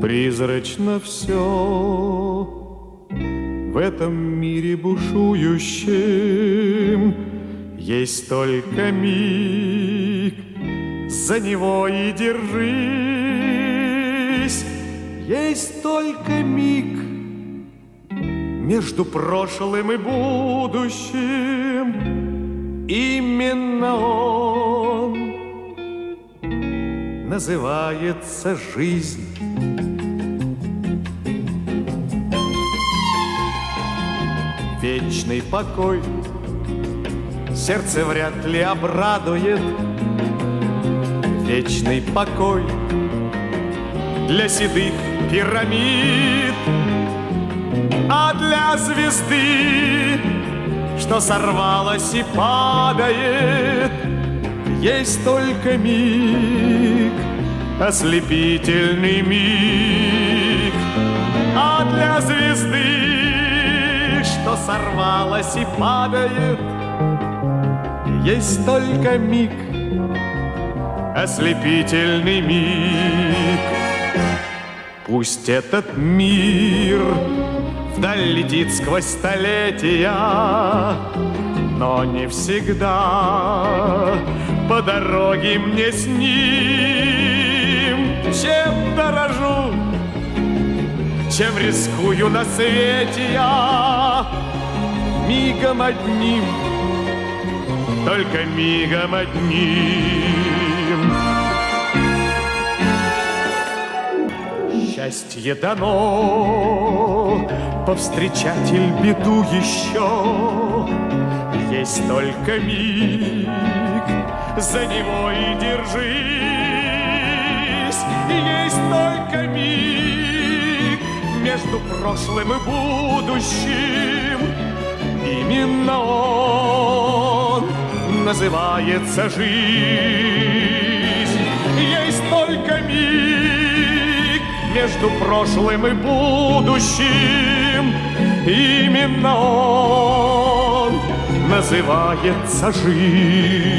Призрачно все в этом мире бушующем. Есть только миг, за него и держись. Есть только миг между прошлым и будущим. Именно он называется жизнь вечный покой. Сердце вряд ли обрадует. Вечный покой Для седых пирамид. А для звезды Что сорвалась и падает Есть только миг Ослепительный миг сорвалась и падает. Есть только миг, ослепительный миг. Пусть этот мир вдаль летит сквозь столетия, но не всегда по дороге мне с ним, чем дорожу чем рискую на свете я Мигом одним, только мигом одним. Счастье дано, повстречатель беду еще. Есть только миг, за него и держись. Есть только миг между прошлым и будущим. Именно он называется жизнь. Есть только миг между прошлым и будущим. Именно он называется жизнь.